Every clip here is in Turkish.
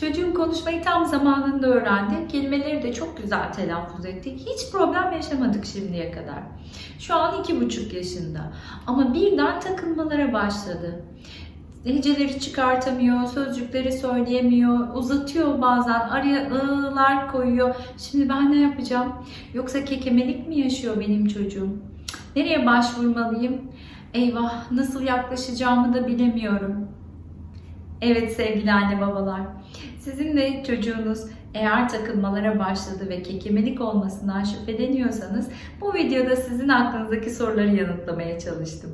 Çocuğum konuşmayı tam zamanında öğrendi. Kelimeleri de çok güzel telaffuz etti. Hiç problem yaşamadık şimdiye kadar. Şu an iki buçuk yaşında. Ama birden takılmalara başladı. Heceleri çıkartamıyor, sözcükleri söyleyemiyor, uzatıyor bazen, araya ı'lar koyuyor. Şimdi ben ne yapacağım? Yoksa kekemelik mi yaşıyor benim çocuğum? Nereye başvurmalıyım? Eyvah, nasıl yaklaşacağımı da bilemiyorum. Evet sevgili anne babalar, sizin de çocuğunuz eğer takılmalara başladı ve kekemelik olmasından şüpheleniyorsanız bu videoda sizin aklınızdaki soruları yanıtlamaya çalıştım.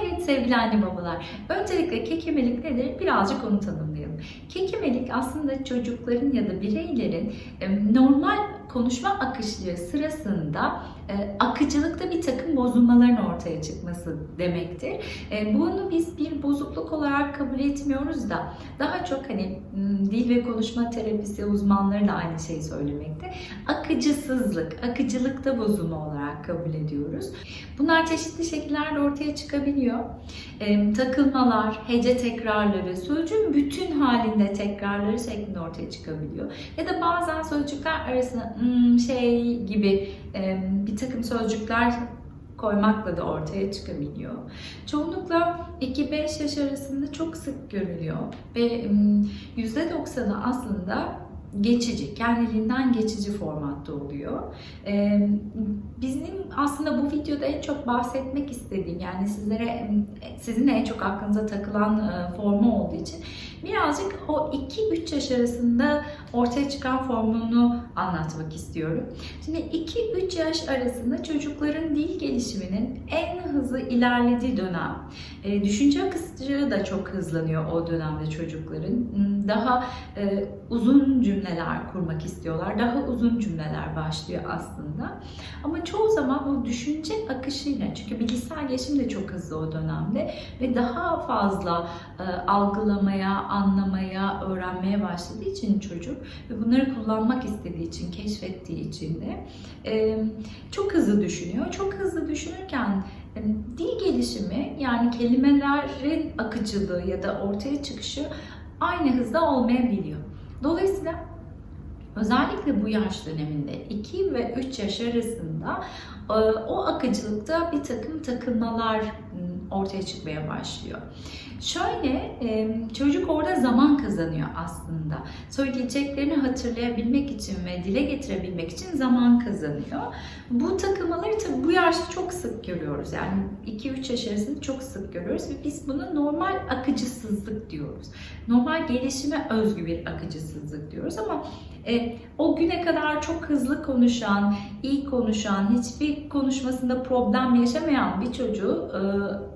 Evet sevgili anne babalar, öncelikle kekemelik nedir birazcık onu tanımlayalım. Kekemelik aslında çocukların ya da bireylerin e, normal konuşma akışları sırasında e, akıcılıkta bir takım bozulmaların ortaya çıkması demektir. E, bunu biz bir bozukluk olarak kabul etmiyoruz da daha çok hani dil ve konuşma terapisi uzmanları da aynı şeyi söylemekte. Akıcısızlık, akıcılıkta bozulma olarak kabul ediyoruz. Bunlar çeşitli şekillerde ortaya çıkabiliyor. E, takılmalar, hece tekrarları, sözcüğün bütün halinde tekrarları şeklinde ortaya çıkabiliyor. Ya da bazen sözcükler arasında "Hmm, şey gibi e, bir takım sözcükler koymakla da ortaya çıkabiliyor. Çoğunlukla 2-5 yaş arasında çok sık görülüyor ve mm, %90'ı aslında geçici, kendiliğinden geçici formatta oluyor. Ee, bizim aslında bu videoda en çok bahsetmek istediğim yani sizlere sizin en çok aklınıza takılan e, formu olduğu için birazcık o 2-3 yaş arasında ortaya çıkan formunu anlatmak istiyorum. Şimdi 2-3 yaş arasında çocukların dil gelişiminin en hızlı ilerlediği dönem. E, düşünce akıcılığı da çok hızlanıyor o dönemde çocukların. Hmm, Daha e, uzun cümleler kurmak istiyorlar. Daha uzun cümleler başlıyor aslında. Ama çoğu zaman o düşünce akışıyla çünkü bilgisayar gelişim de çok hızlı o dönemde ve daha fazla e, algılamaya, anlamaya, öğrenmeye başladığı için çocuk ve bunları kullanmak istediği için, keşfettiği için de e, çok hızlı düşünüyor. Çok hızlı düşünürken e, dil gelişimi yani kelimelerin akıcılığı ya da ortaya çıkışı aynı hızda olmayabiliyor. Dolayısıyla özellikle bu yaş döneminde 2 ve 3 yaş arasında e, o akıcılıkta bir takım takılmalar m, ortaya çıkmaya başlıyor. Şöyle çocuk orada zaman kazanıyor aslında. Söyleyeceklerini hatırlayabilmek için ve dile getirebilmek için zaman kazanıyor. Bu takılmaları tabii bu yaşta çok sık görüyoruz. Yani 2-3 yaş arasında çok sık görüyoruz ve biz buna normal akıcısızlık diyoruz. Normal gelişime özgü bir akıcısızlık diyoruz ama e, o güne kadar çok hızlı konuşan, iyi konuşan, hiçbir konuşmasında problem yaşamayan bir çocuğu e,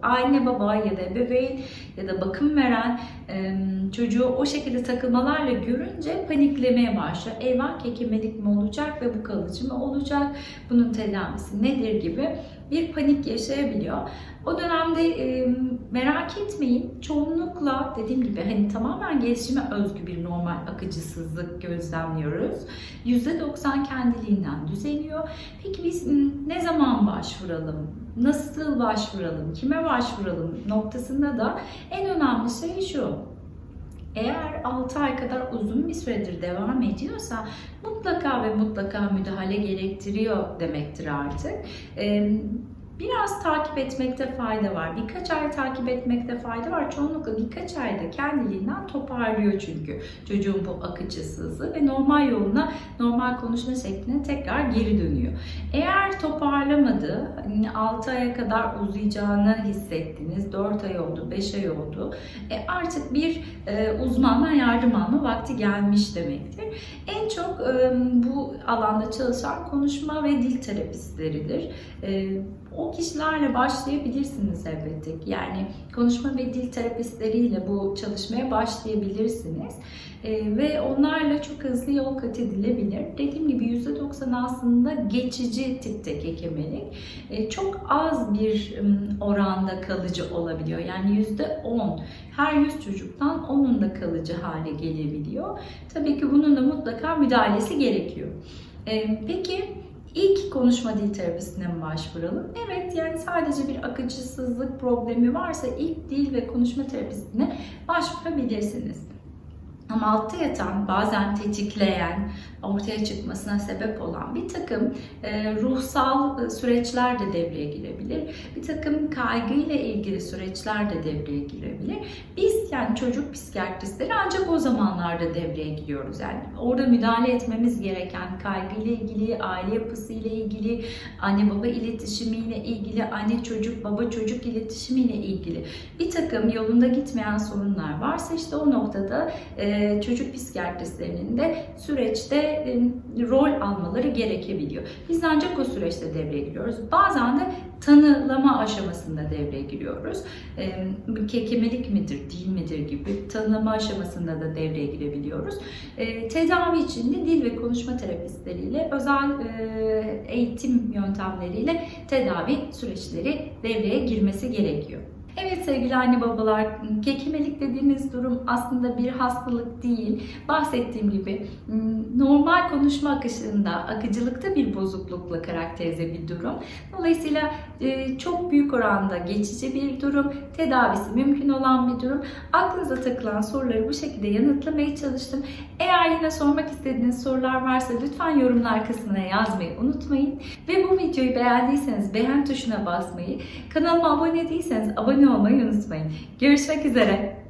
anne baba ya da ebeveyn ya da bakım veren e, çocuğu o şekilde takılmalarla görünce paniklemeye başlıyor. Eyvah kekemelik mi olacak ve bu kalıcı mı olacak? Bunun tedavisi nedir gibi bir panik yaşayabiliyor. O dönemde e, merak etmeyin. Çoğunlukla dediğim gibi hani tamamen gelişime özgü bir normal akıcısızlık gözlemliyoruz. %90 kendiliğinden düzeliyor. Peki biz ne zaman başvuralım? Nasıl başvuralım? Kime başvuralım? Noktasında da en önemli şey şu. Eğer 6 ay kadar uzun bir süredir devam ediyorsa mutlaka ve mutlaka müdahale gerektiriyor demektir artık. Biraz takip etmekte fayda var. Birkaç ay takip etmekte fayda var. Çoğunlukla birkaç ayda kendiliğinden toparlıyor çünkü çocuğun bu akıcısızlığı ve normal yoluna, normal konuşma şekline tekrar geri dönüyor. Eğer toparlamadı, hani 6 aya kadar uzayacağını hissettiniz, 4 ay oldu, 5 ay oldu, e artık bir e, uzmandan yardım alma vakti gelmiş demektir. En çok e, bu alanda çalışan konuşma ve dil terapistleridir. E, o kişilerle başlayabilirsiniz elbette. Yani konuşma ve dil terapistleriyle bu çalışmaya başlayabilirsiniz. Ee, ve onlarla çok hızlı yol kat edilebilir. Dediğim gibi %90 aslında geçici tipte kekemelik. Ee, çok az bir oranda kalıcı olabiliyor. Yani %10 her 100 çocuktan 10'un da kalıcı hale gelebiliyor. Tabii ki bunun da mutlaka müdahalesi gerekiyor. Ee, peki İlk konuşma dil terapisine mi başvuralım? Evet yani sadece bir akıcısızlık problemi varsa ilk dil ve konuşma terapisine başvurabilirsiniz. Ama altta yatan, bazen tetikleyen, ortaya çıkmasına sebep olan bir takım e, ruhsal e, süreçler de devreye girebilir. Bir takım kaygıyla ilgili süreçler de devreye girebilir. Biz yani çocuk psikiyatristleri ancak o zamanlarda devreye giriyoruz. Yani orada müdahale etmemiz gereken kaygıyla ilgili, aile yapısıyla ilgili, anne baba iletişimiyle ilgili, anne çocuk, baba çocuk iletişimiyle ilgili bir takım yolunda gitmeyen sorunlar varsa işte o noktada e, çocuk psikiyatristlerinin de süreçte e, rol almaları gerekebiliyor. Biz ancak o süreçte devreye giriyoruz. Bazen de tanılama aşamasında devreye giriyoruz. E, kekemelik midir, değil midir gibi tanılama aşamasında da devreye girebiliyoruz. E, tedavi için de dil ve konuşma terapistleriyle özel e, eğitim yöntemleriyle tedavi süreçleri devreye girmesi gerekiyor. Evet sevgili anne babalar, kekemelik dediğimiz durum aslında bir hastalık değil. Bahsettiğim gibi normal konuşma akışında, akıcılıkta bir bozuklukla karakterize bir durum. Dolayısıyla e, çok büyük oranda geçici bir durum, tedavisi mümkün olan bir durum. Aklınıza takılan soruları bu şekilde yanıtlamaya çalıştım. Eğer yine sormak istediğiniz sorular varsa lütfen yorumlar kısmına yazmayı unutmayın. Ve bu videoyu beğendiyseniz beğen tuşuna basmayı, kanalıma abone değilseniz abone olmayı unutmayın. Görüşmek üzere.